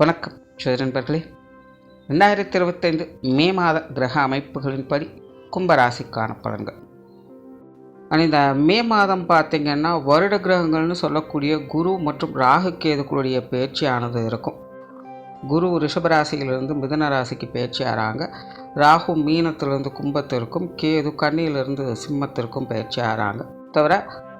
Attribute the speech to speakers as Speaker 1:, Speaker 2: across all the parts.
Speaker 1: வணக்கம். சரி நண்பர்களே ரெண்டாயிரத்தி இருபத்தைந்து மே மாத கிரக அமைப்புகளின்படி கும்பராசிக்கான பலன்கள். ஆனால் இந்த மே மாதம் பார்த்திங்கன்னா வருட கிரகங்கள்னு சொல்லக்கூடிய குரு மற்றும் ராகு கேதுக்களுடைய பயிற்சியானது இருக்கும். குரு ரிஷபராசியிலிருந்து மிதன ராசிக்கு பயிற்சி ராகு மீனத்திலிருந்து கும்பத்திற்கும் கேது கண்ணியிலிருந்து சிம்மத்திற்கும் பயிற்சி ஆகிறாங்க தவிர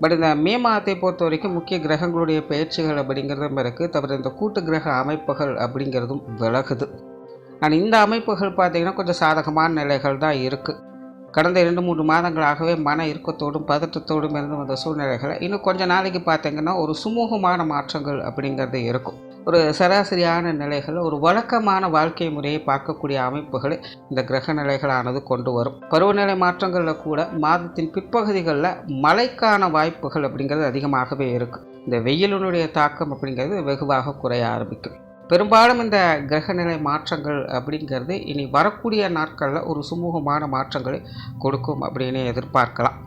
Speaker 1: பட் இந்த மே மாதத்தை பொறுத்த வரைக்கும் முக்கிய கிரகங்களுடைய பயிற்சிகள் அப்படிங்கிறதும் இருக்குது தவிர இந்த கூட்டு கிரக அமைப்புகள் அப்படிங்கிறதும் விலகுது. ஆனால் இந்த அமைப்புகள் பார்த்திங்கன்னா கொஞ்சம் சாதகமான நிலைகள் தான் இருக்குது கடந்த இரண்டு மூன்று மாதங்களாகவே மன இறுக்கத்தோடும் பதற்றத்தோடும் இருந்து வந்த சூழ்நிலைகளை இன்னும் கொஞ்ச நாளைக்கு பார்த்திங்கன்னா ஒரு சுமூகமான மாற்றங்கள் அப்படிங்கிறது இருக்கும். ஒரு சராசரியான நிலைகள் ஒரு வழக்கமான வாழ்க்கை முறையை பார்க்கக்கூடிய அமைப்புகளை இந்த கிரக நிலைகளானது கொண்டு வரும். பருவநிலை மாற்றங்களில் கூட மாதத்தின் பிற்பகுதிகளில் மழைக்கான வாய்ப்புகள் அப்படிங்கிறது அதிகமாகவே இருக்குது இந்த வெயிலினுடைய தாக்கம் அப்படிங்கிறது வெகுவாக குறைய ஆரம்பிக்கும் பெரும்பாலும் இந்த கிரகநிலை மாற்றங்கள் அப்படிங்கிறது இனி வரக்கூடிய நாட்களில் ஒரு சுமூகமான மாற்றங்களை கொடுக்கும் அப்படின்னு எதிர்பார்க்கலாம்.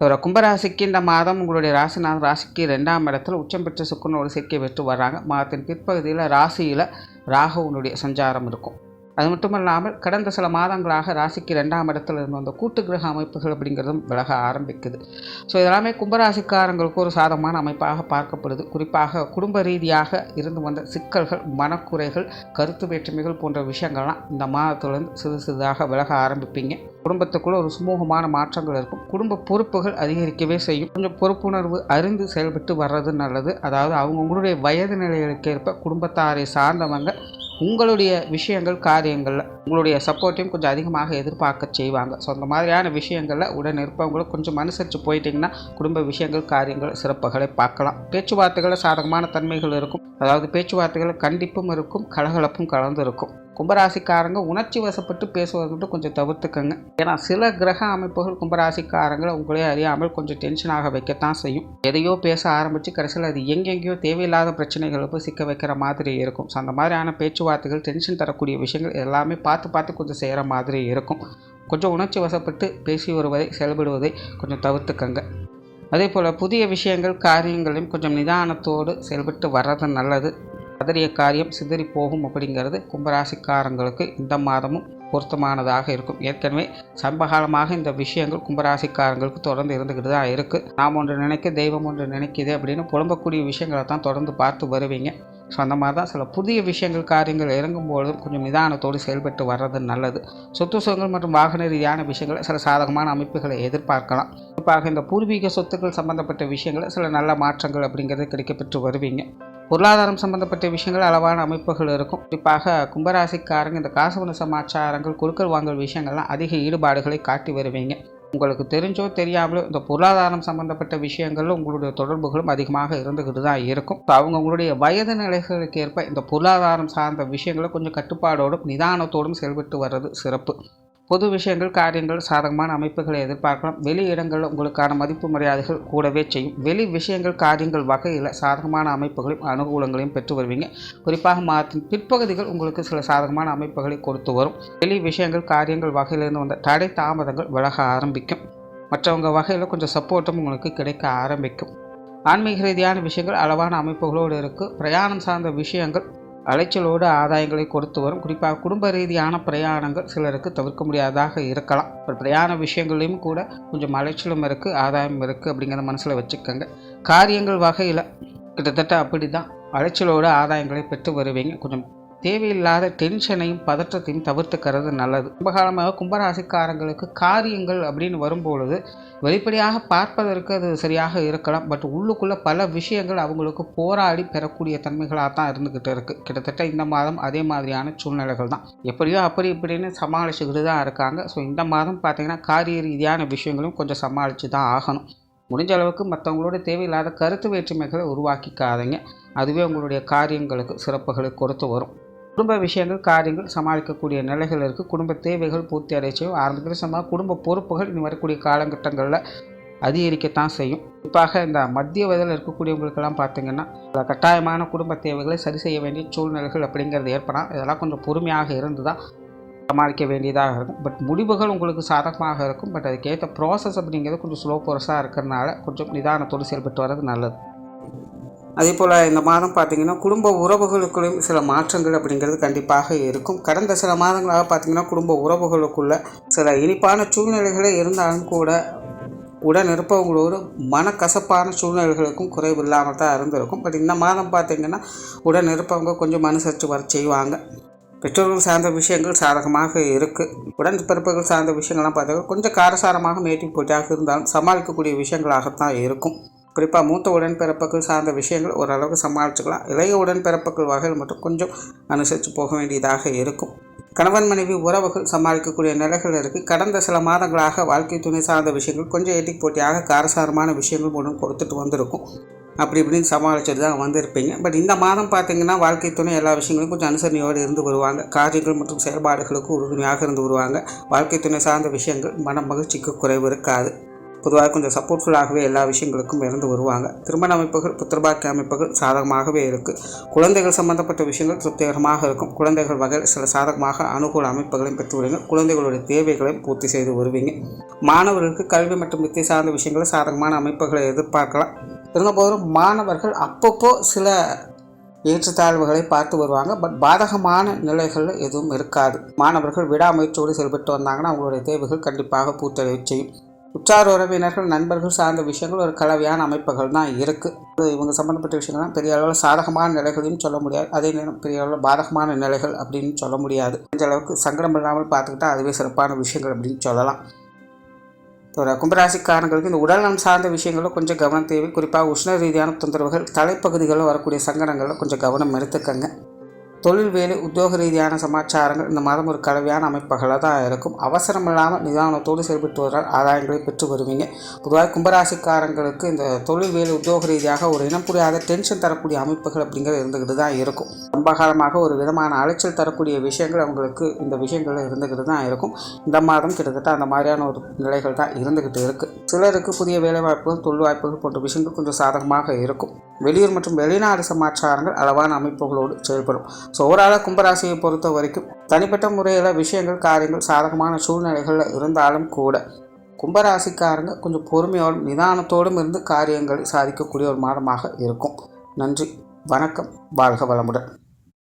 Speaker 1: ஒரு கும்பராசிக்கு இந்த மாதம் உங்களுடைய ராசிநாதன் ராசிக்கு ரெண்டாம் இடத்துல உச்சம் பெற்ற சுக்குனோட சேர்க்கை பெற்று வர்றாங்க. மாதத்தின் பிற்பகுதியில் ராசியில் ராகுவனுடைய சஞ்சாரம் இருக்கும். அது மட்டும் இல்லாமல் கடந்த சில மாதங்களாக ராசிக்கு ரெண்டாம் இடத்துல இருந்து வந்த கூட்டு கிரக அமைப்புகள் அப்படிங்கிறதும் விலக ஆரம்பிக்குது. ஸோ இதெல்லாமே கும்பராசிக்காரங்களுக்கு ஒரு சாதகமான அமைப்பாக பார்க்கப்படுது. குறிப்பாக குடும்ப ரீதியாக இருந்து வந்த சிக்கல்கள் மனக்குறைகள் கருத்து வேற்றுமைகள் போன்ற விஷயங்கள்லாம் இந்த மாதத்துலேருந்து சிறு சிறிதாக விலக ஆரம்பிப்பீங்க. குடும்பத்துக்குள்ள ஒரு சுமூகமான மாற்றங்கள் இருக்கும். குடும்ப பொறுப்புகள் அதிகரிக்கவே செய்யும். கொஞ்சம் பொறுப்புணர்வு அறிந்து செயல்பட்டு வர்றது நல்லது. அதாவது அவங்கவுங்களுடைய வயது நிலைகளுக்கேற்ப குடும்பத்தாரை சார்ந்தவங்க உங்களுடைய விஷயங்கள் காரியங்களில் உங்களுடைய சப்போர்ட்டையும் கொஞ்சம் அதிகமாக எதிர்பார்க்க செய்வாங்க. ஸோ அந்த மாதிரியான விஷயங்களில் உடன் இருப்பவங்களும் கொஞ்சம் அனுசரித்து போயிட்டிங்கன்னா குடும்ப விஷயங்கள் காரியங்கள் சிறப்புகளை பார்க்கலாம். பேச்சுவார்த்தைகளில் சாதகமான தன்மைகள் இருக்கும். அதாவது பேச்சுவார்த்தைகள் கண்டிப்பும் இருக்கும் கலகலப்பும் கலந்து இருக்கும் கும்பராசிக்காரங்க உணர்ச்சி வசப்பட்டு பேசுவதை மட்டும் கொஞ்சம் தவிர்த்துக்கங்க. ஏன்னா சில கிரக அமைப்புகள் கும்பராசிக்காரங்களை உங்களே அறியாமல் கொஞ்சம் டென்ஷனாக வைக்கத்தான் செய்யும். எதையோ பேச ஆரம்பித்து கடைசியில் அது எங்கெங்கேயோ தேவையில்லாத பிரச்சனைகளை போய் சிக்க வைக்கிற மாதிரி இருக்கும். ஸோ அந்த மாதிரியான பேச்சுவார்த்தைகள் டென்ஷன் தரக்கூடிய விஷயங்கள் எல்லாமே பார்த்து பார்த்து கொஞ்சம் செய்கிற மாதிரி இருக்கும். கொஞ்சம் உணர்ச்சி வசப்பட்டு பேசி வருவதை செயல்படுவதை கொஞ்சம் தவிர்த்துக்கங்க. அதே போல் புதிய விஷயங்கள் காரியங்களையும் கொஞ்சம் நிதானத்தோடு செயல்பட்டு வர்றது நல்லது. பதறிய காரியம் சிதறி போகும் அப்படிங்கிறது கும்பராசிக்காரங்களுக்கு இந்த மாதமும் பொருத்தமானதாக இருக்கும். ஏற்கனவே சம்பகாலமாக இந்த விஷயங்கள் கும்பராசிக்காரங்களுக்கு தொடர்ந்து இருந்துக்கிட்டு தான் இருக்குது நாம் ஒன்று நினைக்க தெய்வம் ஒன்று நினைக்கிது அப்படின்னு புலம்பக்கூடிய விஷயங்களை தான் தொடர்ந்து பார்த்து வருவீங்க. ஸோ அந்த மாதிரி தான் சில புதிய விஷயங்கள் காரியங்கள் இறங்கும்பொழுதும் கொஞ்சம் நிதானத்தோடு செயல்பட்டு வர்றது நல்லது. சொத்து சுகங்கள் மற்றும் வாகன ரீதியான விஷயங்களை சில சாதகமான அமைப்புகளை எதிர்பார்க்கலாம். குறிப்பாக இந்த பூர்வீக சொத்துக்கள் சம்பந்தப்பட்ட விஷயங்களை சில நல்ல மாற்றங்கள் அப்படிங்கிறது கிடைக்கப்பெற்று வருவீங்க. பொருளாதாரம் சம்பந்தப்பட்ட விஷயங்கள் அளவான அமைப்புகள் இருக்கும். குறிப்பாக கும்பராசிக்காரங்க இந்த காசுவன சமாச்சாரங்கள் குழுக்கள் வாங்கல் விஷயங்கள்லாம் அதிக ஈடுபாடுகளை காட்டி வருவீங்க. உங்களுக்கு தெரிஞ்சோ தெரியாமலோ இந்த பொருளாதாரம் சம்பந்தப்பட்ட விஷயங்களும் உங்களுடைய தொடர்புகளும் அதிகமாக இருந்துக்கிட்டு தான் இருக்கும். அவங்க உங்களுடைய வயது நிலைகளுக்கு ஏற்ப இந்த பொருளாதாரம் சார்ந்த விஷயங்களை கொஞ்சம் கட்டுப்பாடோடும் நிதானத்தோடும் செயல்பட்டு வர்றது சிறப்பு. பொது விஷயங்கள் காரியங்கள் சாதகமான அமைப்புகளை எதிர்பார்க்கலாம். வெளி இடங்களில் உங்களுக்கான மதிப்பு மரியாதைகள் கூடவே செய்யும். வெளி விஷயங்கள் காரியங்கள் வகையில் சாதகமான அமைப்புகளையும் அனுகூலங்களையும் பெற்று வருவீங்க. குறிப்பாக மாதத்தின் பிற்பகுதிகள் உங்களுக்கு சில சாதகமான அமைப்புகளை கொடுத்து வரும். வெளி விஷயங்கள் காரியங்கள் வகையிலிருந்து வந்த தடை தாமதங்கள் விலக ஆரம்பிக்கும். மற்றவங்க வகையில் கொஞ்சம் சப்போர்ட்டும் உங்களுக்கு கிடைக்க ஆரம்பிக்கும். ஆன்மீக ரீதியான விஷயங்கள் அளவான அமைப்புகளோடு இருக்குது பிரயாணம் சார்ந்த விஷயங்கள் அலைச்சலோடு ஆதாயங்களை கொடுத்து வரும். குறிப்பாக குடும்ப ரீதியான பிரயாணங்கள் சிலருக்கு தவிர்க்க முடியாததாக இருக்கலாம். ஒரு பிரயாண விஷயங்களையும் கூட கொஞ்சம் அலைச்சலும் இருக்குது ஆதாயம் இருக்குது அப்படிங்கிறத மனசில் வச்சுக்கோங்க. காரியங்கள் வகையில் கிட்டத்தட்ட அப்படி தான் அலைச்சலோடு ஆதாயங்களை பெற்று வருவீங்க. கொஞ்சம் தேவையில்லாத டென்ஷனையும் பதற்றத்தையும் தவிர்த்துக்கிறது நல்லது. ரொம்ப காலமாக கும்பராசிக்காரங்களுக்கு காரியங்கள் அப்படின்னு வரும்பொழுது வெளிப்படையாக பார்ப்பதற்கு அது சரியாக இருக்கலாம். பட் உள்ளுக்குள்ளே பல விஷயங்கள் அவங்களுக்கு போராடி பெறக்கூடிய தன்மைகளாக தான் இருந்துக்கிட்டு இருக்குது கிட்டத்தட்ட இந்த மாதம் அதே மாதிரியான சூழ்நிலைகள் தான். எப்படியோ அப்படி இப்படின்னு சமாளிச்சுக்கிட்டு தான் இருக்காங்க. ஸோ இந்த மாதம் பார்த்திங்கன்னா காரிய ரீதியான விஷயங்களும் கொஞ்சம் சமாளித்து தான் ஆகணும். முடிஞ்ச அளவுக்கு மற்றவங்களோட தேவையில்லாத கருத்து வேற்றுமைகளை உருவாக்கிக்காதீங்க. அதுவே உங்களுடைய காரியங்களுக்கு சிறப்புகளை கொடுத்து வரும். குடும்ப விஷயங்கள் காரியங்கள் சமாளிக்கக்கூடிய நிலைகள் இருக்குது குடும்ப தேவைகள் பூர்த்தி அடைச்சியும் ஆரம்பத்தில் சமமாக குடும்ப பொறுப்புகள் இனி வரக்கூடிய காலகட்டங்களில் அதிகரிக்கத்தான் செய்யும். குறிப்பாக இந்த மத்திய வயதில் இருக்கக்கூடியவங்களுக்கெல்லாம் பார்த்திங்கன்னா கட்டாயமான குடும்ப தேவைகளை சரி செய்ய வேண்டிய சூழ்நிலைகள் அப்படிங்கிறது ஏற்படலாம். இதெல்லாம் கொஞ்சம் பொறுமையாக இருந்து தான் சமாளிக்க வேண்டியதாக இருக்கும். பட் முடிவுகள் உங்களுக்கு சாதகமாக இருக்கும். பட் அதுக்கேற்ற ப்ராசஸ் அப்படிங்கிறது கொஞ்சம் ஸ்லோ ப்ரோஸாக இருக்கிறனால கொஞ்சம் நிதானத்தோடு செயல்பட்டு வர்றது நல்லது. அதே போல் இந்த மாதம் பார்த்திங்கன்னா குடும்ப உறவுகளுக்குள்ளேயும் சில மாற்றங்கள் அப்படிங்கிறது கண்டிப்பாக இருக்கும். கடந்த சில மாதங்களாக பார்த்திங்கன்னா குடும்ப உறவுகளுக்குள்ள சில இனிப்பான சூழ்நிலைகளே இருந்தாலும் கூட உடன் இருப்பவங்களோடு மனக்கசப்பான சூழ்நிலைகளுக்கும் குறைவு இல்லாமல் தான் இருந்திருக்கும். பட் இந்த மாதம் பார்த்திங்கன்னா உடன் இருப்பவங்க கொஞ்சம் அனுசரித்து வர செய்வாங்க. பெற்றோர்கள் சார்ந்த விஷயங்கள் சாதகமாக இருக்குது உடன் பிறப்புகள் சார்ந்த விஷயங்கள்லாம் பார்த்தா கொஞ்சம் காரசாரமாக மேட்டி போட்டியாக இருந்தாலும் சமாளிக்கக்கூடிய விஷயங்களாகத்தான் இருக்கும். குறிப்பாக மூத்த உடன்பிறப்புகள் சார்ந்த விஷயங்கள் ஓரளவுக்கு சமாளிச்சுக்கலாம். இளைய உடன்பிறப்புகள் வகையில் மட்டும் கொஞ்சம் அனுசரித்து போக வேண்டியதாக இருக்கும். கணவன் மனைவி உறவுகள் சமாளிக்கக்கூடிய நிலைகள் இருக்குது கடந்த சில மாதங்களாக வாழ்க்கை துணை சார்ந்த விஷயங்கள் கொஞ்சம் ஏட்டி போட்டியாக காரசாரமான விஷயங்கள் ஒன்று கொடுத்துட்டு வந்திருக்கும். அப்படி இப்படின்னு சமாளிச்சுட்டு தான் வந்திருப்பீங்க. பட் இந்த மாதம் பார்த்தீங்கன்னா வாழ்க்கை துணை எல்லா விஷயங்களும் கொஞ்சம் அனுசரணையோடு இருந்து வருவாங்க. காரியங்கள் மற்றும் செயல்பாடுகளுக்கு உறுதுணையாக இருந்து வருவாங்க. வாழ்க்கை துணை சார்ந்த விஷயங்கள் மன மகிழ்ச்சிக்கு குறைவு இருக்காது. பொதுவாக கொஞ்சம் சப்போர்ட்ஃபுல்லாகவே எல்லா விஷயங்களுக்கும் இருந்து வருவாங்க. திருமண அமைப்புகள் புத்திரபாக்கிய அமைப்புகள் சாதகமாகவே இருக்குது குழந்தைகள் சம்பந்தப்பட்ட விஷயங்கள் திருப்திகரமாக இருக்கும். குழந்தைகள் வகையில் சில சாதகமாக அனுகூல அமைப்புகளையும் பெற்று வருவீங்க குழந்தைகளுடைய தேவைகளையும் பூர்த்தி செய்து வருவீங்க. மாணவர்களுக்கு கல்வி மற்றும் வித்தை சார்ந்த விஷயங்களை சாதகமான அமைப்புகளை எதிர்பார்க்கலாம். இருந்தபோதும் மாணவர்கள் அப்பப்போ சில ஏற்றத்தாழ்வுகளை பார்த்து வருவாங்க. பட் பாதகமான நிலைகள் எதுவும் இருக்காது. மாணவர்கள் விடாமுயற்சியோடு செயல்பட்டு வந்தாங்கன்னா அவங்களுடைய தேவைகள் கண்டிப்பாக பூர்த்தடைய செய்யும். உற்றார் உறவினர்கள் நண்பர்கள் சார்ந்த விஷயங்கள் ஒரு கலவையான அமைப்புகள் தான் இருக்குது இவங்க சம்மந்தப்பட்ட விஷயங்கள்லாம் பெரிய அளவில் சாதகமான நிலைகளையும் சொல்ல முடியாது. அதே நேரம் பெரிய அளவில் பாதகமான நிலைகள் அப்படின்னு சொல்ல முடியாது. இந்த அளவுக்கு சங்கடம் இல்லாமல் பார்த்துக்கிட்டா அதுவே சிறப்பான விஷயங்கள் அப்படின்னு சொல்லலாம். ஒரு கும்பராசிக்காரங்களுக்கு இந்த உடல்நலம் சார்ந்த விஷயங்களில் கொஞ்சம் கவனம் தேவை. குறிப்பாக உஷ்ண ரீதியான தொந்தரவுகள் தலைப்பகுதிகளில் வரக்கூடிய சங்கடங்களில் கொஞ்சம் கவனம் எடுத்துக்கங்க. தொழில் வேலை உத்தியோக ரீதியான சமாச்சாரங்கள் இந்த மாதம் ஒரு கலவையான அமைப்புகளாக தான் இருக்கும். அவசரம் இல்லாமல் நிதானத்தோடு செயல்பட்டு வரால் ஆதாயங்களை பெற்று வருவீங்க. பொதுவாக கும்பராசிக்காரங்களுக்கு இந்த தொழில் வேலை உத்தியோக ரீதியாக ஒரு இனம் புரியாத டென்ஷன் தரக்கூடிய அமைப்புகள் அப்படிங்கிறது இருந்துக்கிட்டு தான் இருக்கும். ரொம்ப காலமாக ஒரு விதமான அலைச்சல் தரக்கூடிய விஷயங்கள் அவங்களுக்கு இந்த விஷயங்கள் இருந்துக்கிட்டு தான் இருக்கும். இந்த மாதம் கிட்டத்தட்ட அந்த மாதிரியான ஒரு நிலைகள் தான் இருந்துக்கிட்டு இருக்குது சிலருக்கு புதிய வேலைவாய்ப்புகள் தொழில் வாய்ப்புகள் போன்ற விஷயங்கள் கொஞ்சம் சாதகமாக இருக்கும். வெளியூர் மற்றும் வெளிநாடு சமாச்சாரங்கள் அளவான அமைப்புகளோடு செயல்படும். ஸோ ஓவராலாக கும்பராசியை பொறுத்த வரைக்கும் தனிப்பட்ட முறையில் விஷயங்கள் காரியங்கள் சாதகமான சூழ்நிலைகளில் இருந்தாலும் கூட கும்பராசிக்காரங்க கொஞ்சம் பொறுமையோடும் நிதானத்தோடும் இருந்து காரியங்களை சாதிக்கக்கூடிய ஒரு மாதமாக இருக்கும். நன்றி வணக்கம் வாழ்க வளமுடன்.